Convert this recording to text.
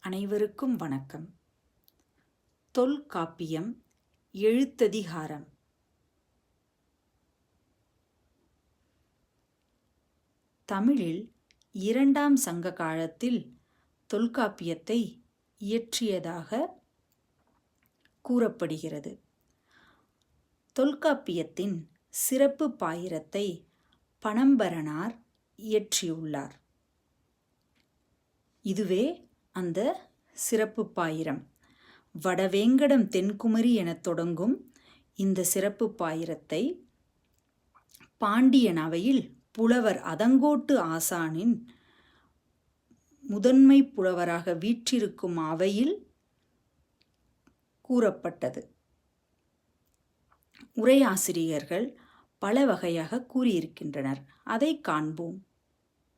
அனைவருக்கும் வணக்கம். தொல்காப்பியம் எழுத்ததிகாரம். தமிழில் இரண்டாம் சங்க காலத்தில் தொல்காப்பியத்தை இயற்றியதாக கூறப்படுகிறது. தொல்காப்பியத்தின் சிறப்பு பாயிரத்தை பனம்பரனார் இயற்றியுள்ளார். இதுவே அந்த சிறப்பு பாயிரம். வடவேங்கடம் தென்குமரி எனத் தொடங்கும் இந்த சிறப்பு பாயிரத்தை பாண்டியன் அவையில் புலவர் அதங்கோட்டு ஆசானின் முதன்மை புலவராக வீற்றிருக்கும் அவையில் கூறப்பட்டது. உரையாசிரியர்கள் பல வகையாக கூறியிருக்கின்றனர். அதை காண்போம்.